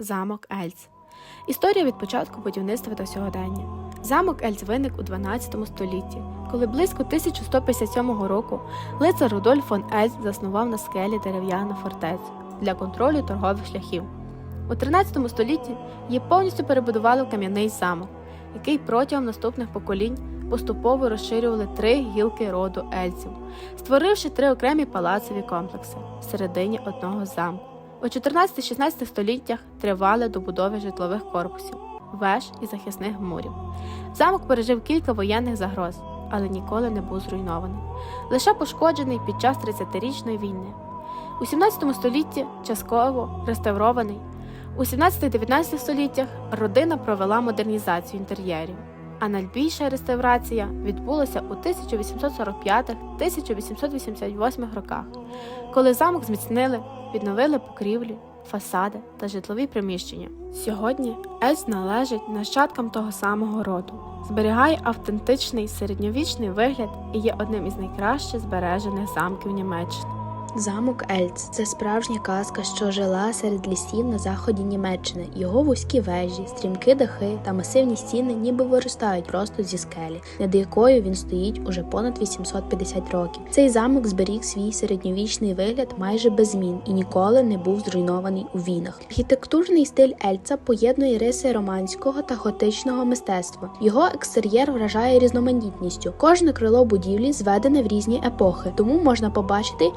Замок Ельц. Історія від початку будівництва до сьогодення. Замок Ельц виник у 12 столітті, коли близько 1157 року лицар Рудольф фон Ельц заснував на скелі дерев'яну фортецю для контролю торгових шляхів. У 13 столітті її повністю перебудували в кам'яний замок, який протягом наступних поколінь поступово розширювали три гілки роду ельців, створивши три окремі палацові комплекси всередині одного замку. У 14-16 століттях тривали добудови житлових корпусів, веж і захисних мурів. Замок пережив кілька воєнних загроз, але ніколи не був зруйнований, лише пошкоджений під час 30-річної війни. У 17 столітті частково реставрований. У 17-19 століттях родина провела модернізацію інтер'єрів, а найбільша реставрація відбулася у 1845-1888 роках, коли замок зміцнили, відновили покрівлі, фасади та житлові приміщення. Сьогодні Ельц належить нащадкам того самого роду, зберігає автентичний середньовічний вигляд і є одним із найкраще збережених замків Німеччини. Замок Ельц це справжня казка, що жила серед лісів на заході Німеччини. Його вузькі вежі, стрімкі дахи та масивні стіни ніби виростають просто зі скелі, над якою він стоїть уже понад 850 років. Цей замок зберіг свій середньовічний вигляд майже без змін і ніколи не був зруйнований у війнах. Архітектурний стиль Ельца поєднує риси романського та готичного мистецтва. Його екстер'єр вражає різноманітністю. Кожне крило будівлі зведене в різні епохи, тому можна побачити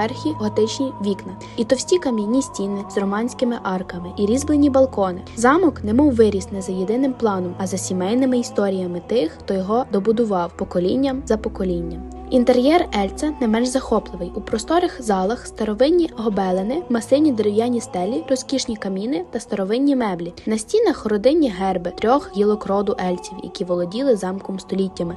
гостроверхі готичні вікна, і товсті кам'яні стіни з романськими арками, і різьблені балкони. Замок немов виріс не за єдиним планом, а за сімейними історіями тих, хто його добудував поколінням за поколінням. Інтер'єр Ельца не менш захопливий. У просторих залах старовинні гобелени, масивні дерев'яні стелі, розкішні каміни та старовинні меблі. На стінах родинні герби трьох гілок роду ельців, які володіли замком століттями.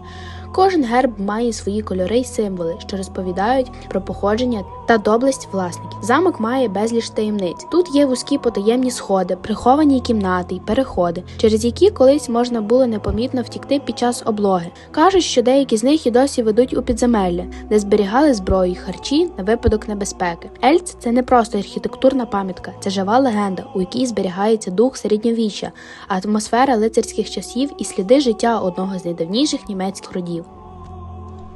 Кожен герб має свої кольори й символи, що розповідають про походження та доблесть власників. Замок має безліч таємниць. Тут є вузькі потаємні сходи, приховані кімнати й переходи, через які колись можна було непомітно втікти під час облоги. Кажуть, що деякі з них і досі ведуть у підземелля, де зберігали зброю й харчі на випадок небезпеки. Ельц це не просто архітектурна пам'ятка, це жива легенда, у якій зберігається дух середньовіччя, атмосфера лицарських часів і сліди життя одного з найдавніших німецьких родів.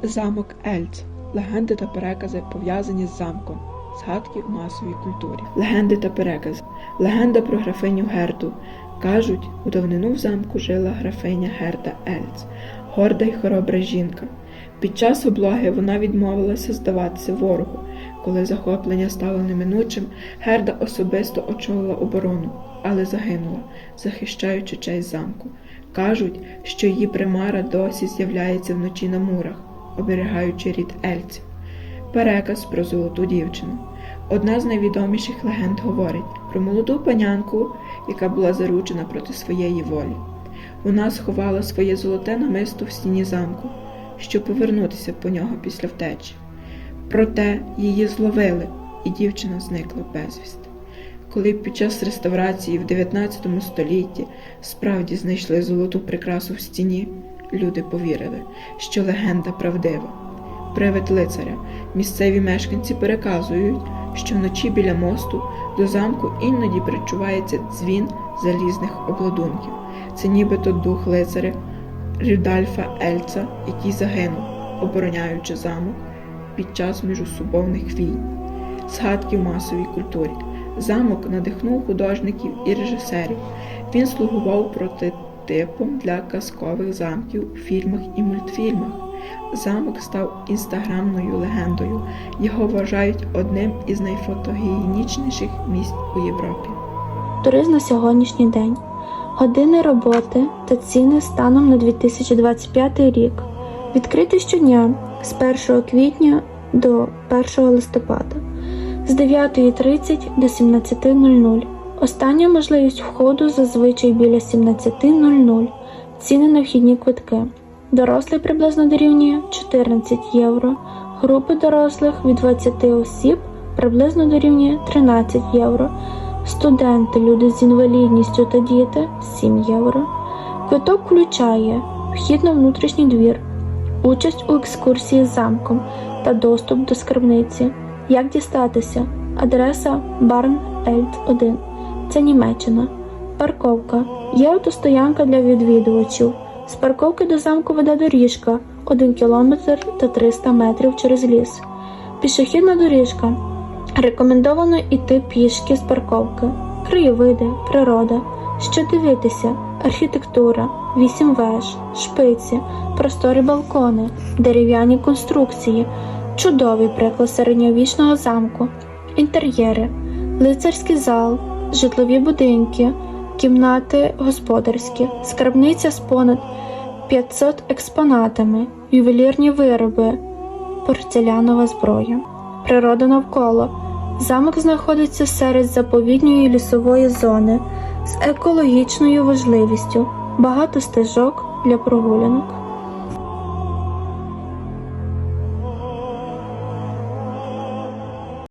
Замок Ельц. Легенди та перекази пов'язані з замком. Згадки в масовій культурі. Легенди та перекази. Легенда про графиню Герду. Кажуть, у давнину в замку жила графиня Герда Ельц, горда й хоробра жінка. Під час облоги вона відмовилася здаватися ворогу. Коли захоплення стало неминучим, Герда особисто очолила оборону, але загинула, захищаючи честь замку. Кажуть, що її примара досі з'являється вночі на мурах, оберігаючи рід ельців. Переказ про золоту дівчину. Одна з найвідоміших легенд говорить про молоду панянку, яка була заручена проти своєї волі. Вона сховала своє золоте намисто в стіні замку, щоб повернутися по нього після втечі. Проте її зловили, і дівчина зникла безвісти. Коли під час реставрації в 19 столітті справді знайшли золоту прикрасу в стіні, люди повірили, що легенда правдива. Привид лицаря. Місцеві мешканці переказують, що вночі біля мосту до замку іноді причувається дзвін залізних обладунків. Це нібито дух лицаря Рюдальфа Ельца, який загинув, обороняючи замок під час міжусобовних війн. Згадки в масовій культурі. Замок надихнув художників і режисерів. Він слугував прототипом для казкових замків у фільмах і мультфільмах. Замок став інстаграмною легендою. Його вважають одним із найфотогенічніших місць у Європі. Туризм на сьогоднішній день. Години роботи та ціни станом на 2025 рік. Відкритий щодня з 1 квітня до 1 листопада з 9.30 до 17.00. Остання можливість входу зазвичай біля 17.00. Ціни на вхідні квитки. Дорослий приблизно дорівнює 14 євро. Групи дорослих від 20 осіб приблизно дорівнює 13 євро. Студенти, люди з інвалідністю та діти 7 євро. Квиток включає вхід на внутрішній двір, участь у екскурсії з замком та доступ до скарбниці. Як дістатися? Адреса Барн Ельт 1. це Німеччина. Парковка. Є автостоянка для відвідувачів. З парковки до замку веде доріжка 1 кілометр та 300 метрів через ліс. Пішохідна доріжка. Рекомендовано йти пішки з парковки. Краєвиди, природа. Що дивитися? Архітектура, вісім веж, шпиці, просторі балкони, дерев'яні конструкції, чудовий приклад середньовічного замку, інтер'єри, лицарський зал, житлові будинки, кімнати господарські, скарбниця з понад 500 експонатами, ювелірні вироби, порцелянова зброя. Природа навколо. Замок знаходиться серед заповідньої лісової зони з екологічною важливістю, багато стежок для прогулянок.